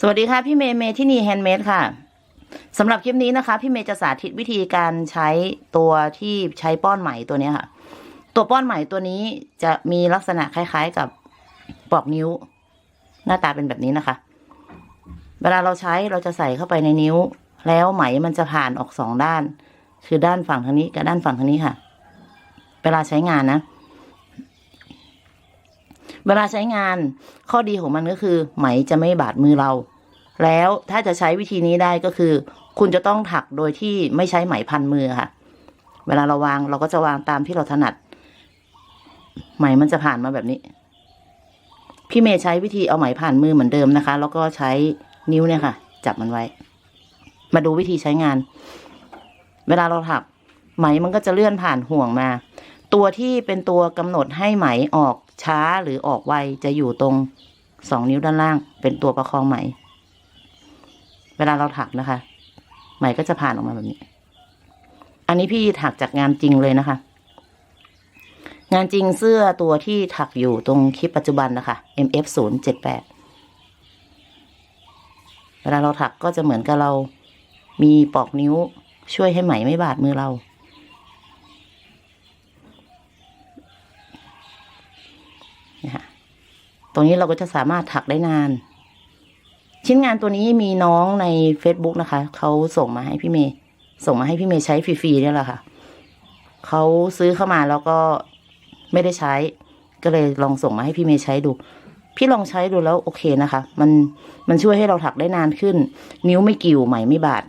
สวัสดีค่ะ พี่เมย์เมย์ที่นี่แฮนด์เมดค่ะสำหรับคลิปนี้นะคะ พี่เมย์จะสาธิตวิธีการใช้ตัวที่ใช้ป้อนไหมตัวเนี้ค่ะ ตัวป้อนไหมตัวนี้จะมีลักษณะคล้าย ๆกับปลอกนิ้ว หน้าตาเป็นแบบนี้นะคะ เวลาเราใช้เราจะใส่เข้าไปในนิ้ว แล้วไหมมันจะผ่านออกสองด้าน คือด้านฝั่งทางนี้กับด้านฝั่งทางนี้ค่ะ เวลาใช้งานนะ เวลาใช้งานข้อดีของมันก็คือ ไหมจะไม่บาดมือเรา แล้วถ้าจะใช้วิธีนี้ได้ก็คือ คุณจะต้องถักโดยที่ไม่ใช้ไหมพันมือค่ะ เวลาเราวางเราก็จะวางตามที่เราถนัด ไหมมันจะผ่านมาแบบนี้ พี่เมย์ใช้วิธีเอาไหมผ่านมือเหมือนเดิมนะคะ แล้วก็ใช้นิ้วเนี่ยค่ะ จับมันไว้ มาดูวิธีใช้งาน เวลาเราถักไหมมันก็จะเลื่อนผ่านห่วงมา ตัวที่เป็นตัวกำหนดให้ไหมออก ช้าหรือออกไวจะอยู่ตรงสองนิ้วด้านล่าง เป็นตัวประคองไหม เวลาเราถักนะคะ ไหมก็จะผ่านออกมาแบบนี้ อันนี้พี่ถักจากงานจริงเลยนะคะ งานจริงเสื้อตัวที่ถักอยู่ตรงคลิปปัจจุบันนะคะ MF 0 7 8เวลาเราถักก็จะเหมือนกับเรามีปอกนิ้วช่วยให้ไหมไม่บาดมือเรา เนี่ยค่ะ ตรงนี้เราก็จะสามารถถักได้นาน ชิ้นงานตัวนี้มีน้องใน Facebook นะคะ เขาส่งมาให้พี่เมย์ส่งมาให้พี่เมย์ใช้ฟรีๆเนี่ยแหละค่ะ เขาซื้อเข้ามาแล้วก็ไม่ได้ใช้ ก็เลยลองส่งมาให้พี่เมย์ใช้ดู พี่ลองใช้ดูแล้วโอเคนะคะ มันมันช่วยให้เราถักได้นานขึ้น นิ้วไม่กิ่วไหมไม่บาด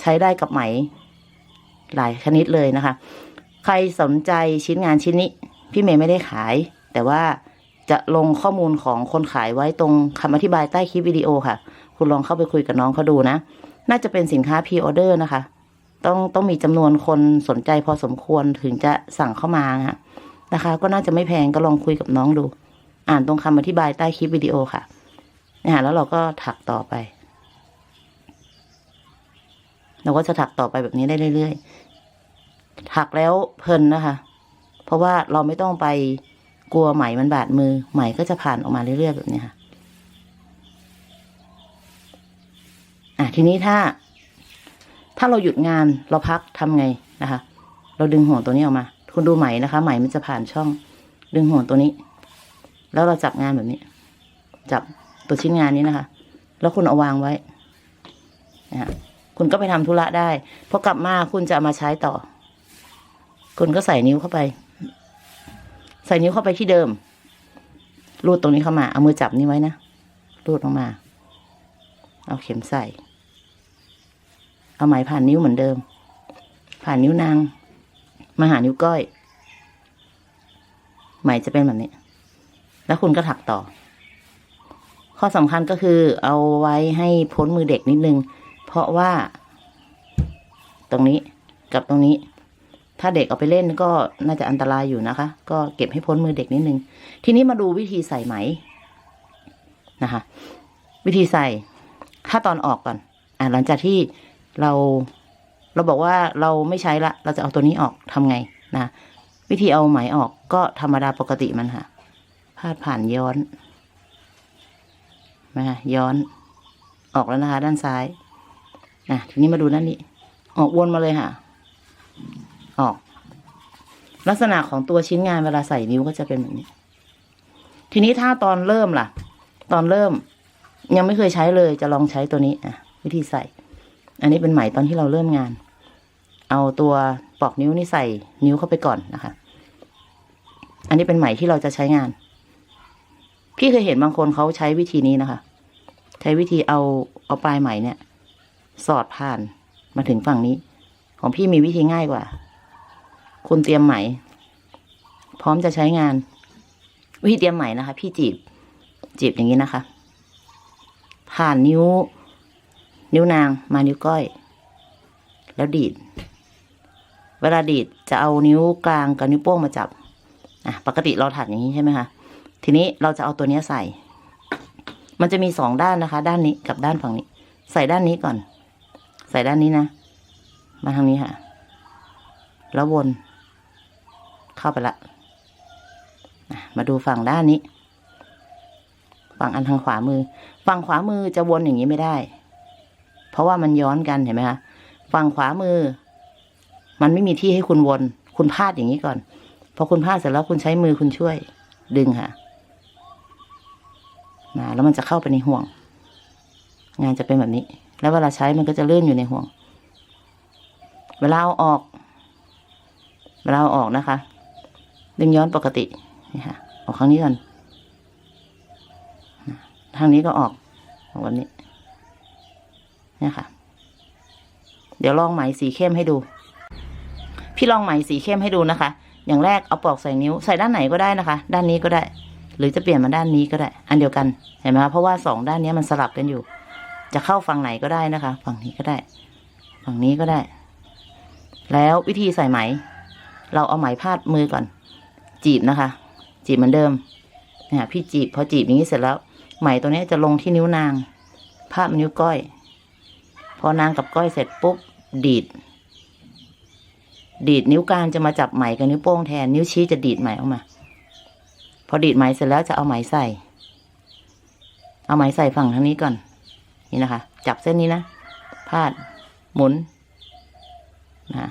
ใช้ได้กับไหม หลายชนิดเลยนะคะ ใครสนใจชิ้นงานชิ้นนี้ พี่เมย์ไม่ได้ขาย แต่ว่า จะลงข้อมูลของคนขายไว้ตรงคำอธิบายใต้คลิปวิดีโอค่ะ คุณลองเข้าไปคุยกับน้องเขาดูนะ น่าจะเป็นสินค้าพ r ออเดอร์นะคะ ต้องต้องมีจำนวนคนสนใจพอสมควรถึงจะสั่งเข้ามาค่ะนะคะก็น่าจะไม่แพงก็ลองคุยกับน้องดู อ่านตรงคำอธิบายใต้คลิปวิดีโอค่ะนะคะแล้วเราก็ถักต่อไป เราก็จะถักต่อไปแบบนี้ได้เรื่อยๆ ถักแล้วเพลินนะคะ เพราะว่าเราไม่ต้องไป กลัวไหมมันบาดมือ ไหมก็จะผ่านออกมาเรื่อยๆแบบนี้ค่ะ อะทีนี้ถ้า ถ้าเราหยุดงานเราพักทำไงนะคะ เราดึงห่วงตัวนี้ออกมา คุณดูไหมนะคะ ไหมมันจะผ่านช่อง ดึงห่วงตัวนี้ แล้วเราจับงานแบบนี้ จับตัวชิ้นงานนี้นะคะ แล้วคุณเอาวางไว้นะฮะคุณก็ไปทำธุระได้พอกลับมาคุณจะามาใช้ต่อ คุณก็ใส่นิ้วเข้าไป ใส่นิ้วเข้าไปที่เดิม รูดตรงนี้เข้ามา เอามือจับนี่ไว้นะ รูดลงมา เอาเข็มใส่ เอาไหมผ่านนิ้วเหมือนเดิม ผ่านนิ้วนาง มาหานิ้วก้อย ไหมจะเป็นแบบนี้ แล้วคุณก็ถักต่อ ข้อสำคัญก็คือ เอาไว้ให้พ้นมือเด็กนิดนึง เพราะว่า ตรงนี้กับตรงนี้ ถ้าเด็กเอาไปเล่นก็น่าจะอันตรายอยู่นะคะ ก็เก็บให้พ้นมือเด็กนิดนึง ทีนี้มาดูวิธีใส่ไหมนะคะ วิธีใส่ถ้าตอนออกก่อน อ่าหลังจากที่เราเราบอกว่าเราไม่ใช้ละ เราจะเอาตัวนี้ออกทำไงนะวิธีเอาไหมออกก็ธรรมดาปกติมันค่ะพาดผ่านย้อนมาย้อนออกแล้วนะคะ ด้านซ้ายนะทีนี้มาดูด้านนี้ ออกวนมาเลยค่ะ ออก ลักษณะของตัวชิ้นงานเวลาใส่นิ้วก็จะเป็นแบบนี้ ทีนี้ถ้าตอนเริ่มล่ะ ตอนเริ่ม ยังไม่เคยใช้เลยจะลองใช้ตัวนี้ อะ วิธีใส่ อันนี้เป็นไหมตอนที่เราเริ่มงาน เอาตัวปลอกนิ้วนี่ใส่นิ้วเข้าไปก่อนนะคะ อันนี้เป็นไหมที่เราจะใช้งาน พี่เคยเห็นบางคนเขาใช้วิธีนี้นะคะ ใช้วิธีเอาเอาปลายไหมเนี่ย สอดผ่านมาถึงฝั่งนี้ ของพี่มีวิธีง่ายกว่า คุณเตรียมไหม พร้อมจะใช้งาน วิธีเตรียมไหมนะคะ พี่จีบ จีบอย่างนี้นะคะ ผ่านนิ้ว นิ้วนางมานิ้วก้อย แล้วดีด เวลาดีดจะเอานิ้วกลางกับนิ้วโป้งมาจับ อะ ปกติเราถักอย่างนี้ใช่ไหมคะ ทีนี้เราจะเอาตัวเนี้ยใส่ มันจะมีสองด้านนะคะ ด้านนี้กับด้านฝั่งนี้ ใส่ด้านนี้ก่อน ใส่ด้านนี้นะ มาทางนี้ค่ะ แล้ววน เข้าไปละมาดูฝั่งด้านนี้ ฝั่งอันทางขวามือ ฝั่งขวามือจะวนอย่างนี้ไม่ได้ เพราะว่ามันย้อนกันเห็นไหมคะฝั่งขวามือ มันไม่มีที่ให้คุณวน คุณพาดอย่างนี้ก่อนพอคุณพาดเสร็จแล้วคุณใช้มือคุณช่วย ดึงค่ะนะแล้วมันจะเข้าไปในห่วง งานจะเป็นแบบนี้ แล้วเวลาใช้มันก็จะเลื่อนอยู่ในห่วง เวลาเอาออก เวลาเอาออกนะคะ ดึงย้อนปกตินี่ค่ะออกครั้งนี้ก่อนทางนี้ก็ออกออกแบบนี้เนี่ยค่ะ เดี๋ยวลองไหมสีเข้มให้ดู พี่ลองไหมสีเข้มให้ดูนะคะ อย่างแรกเอาปลอกใส่นิ้วใส่ด้านไหนก็ได้นะคะ ด้านนี้ก็ได้ หรือจะเปลี่ยนมาด้านนี้ก็ได้ อันเดียวกันเห็นไหมคะเพราะว่าสองด้านนี้มันสลับกันอยู่ จะเข้าฝั่งไหนก็ได้นะคะ ฝั่งนี้ก็ได้ ฝั่งนี้ก็ได้ แล้ววิธีใส่ไหม เราเอาไหมพาดมือก่อน จีบนะคะ จีบเหมือนเดิมเนี่ยพี่จีบพอจีบอย่างนี้เสร็จแล้ว ไหมตัวนี้จะลงที่นิ้วนางพาดมานิ้วก้อย พอนางกับก้อยเสร็จปุ๊บ ดีด ดีดนิ้วกลางจะมาจับไหมกับนิ้วโป้งแทนนิ้วชี้จะดีดไหมออกมา พอดีดไหมเสร็จแล้วจะเอาไหมใส่ เอาไหมใส่ฝั่งทางนี้ก่อน นี่นะคะ จับเส้นนี้นะพาดหมุนนะ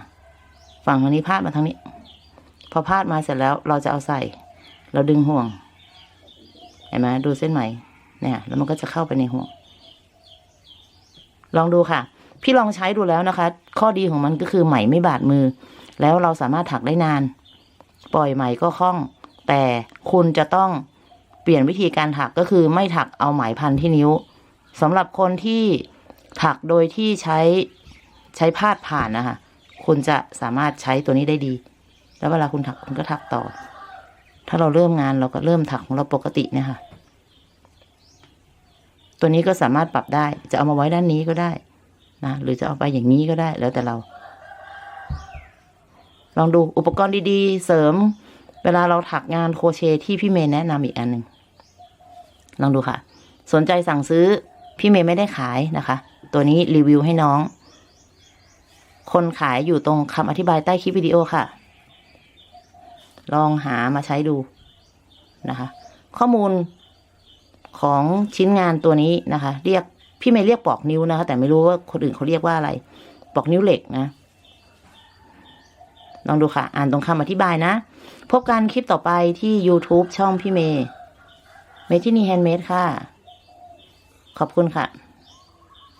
ฝั่งทางนี้พาดมาทางนี้ พอพาดมาเสร็จแล้วเราจะเอาใส่ เราดึงห่วง เห็นไหมดูเส้นไหมเนี่ย แล้วมันก็จะเข้าไปในห่วง ลองดูค่ะ พี่ลองใช้ดูแล้วนะคะ ข้อดีของมันก็คือไหมไม่บาดมือ แล้วเราสามารถถักได้นาน ปล่อยไหมก็คล่อง แต่คุณจะต้องเปลี่ยนวิธีการถักก็คือไม่ถักเอาไหมพันที่นิ้วสำหรับคนที่ถักโดยที่ใช้ใช้พาดผ่านนะคะคุณจะสามารถใช้ตัวนี้ได้ดี แล้วเวลาคุณถักคุณก็ถักต่อ ถ้าเราเริ่มงานเราก็เริ่มถักของเราปกติเนี่ยค่ะ ตัวนี้ก็สามารถปรับได้ จะเอามาไว้ด้านนี้ก็ได้นะหรือจะเอาไปอย่างนี้ก็ได้แล้วแต่เรา ลองดูอุปกรณ์ดีๆ เสริม เวลาเราถักงานโครเชต์ที่พี่เมย์แนะนำอีกอันหนึ่งลองดูค่ะ สนใจสั่งซื้อพี่เมย์ไม่ได้ขายนะคะ ตัวนี้รีวิวให้น้อง คนขายอยู่ตรงคำอธิบายใต้คลิปวิดีโอค่ะ ลองหามาใช้ดูนะคะ ข้อมูลของชิ้นงานตัวนี้นะคะ เรียกพี่เมย์เรียกปลอกนิ้วนะคะ แต่ไม่รู้ว่าคนอื่นเขาเรียกว่าอะไรปลอกนิ้วเหล็กนะลองดูค่ะ อ่านตรงคำอธิบายนะ พบกันคลิปต่อไปที่ YouTube ช่องพี่เมย์เมทินีแฮนด์เมดค่ะ ขอบคุณค่ะ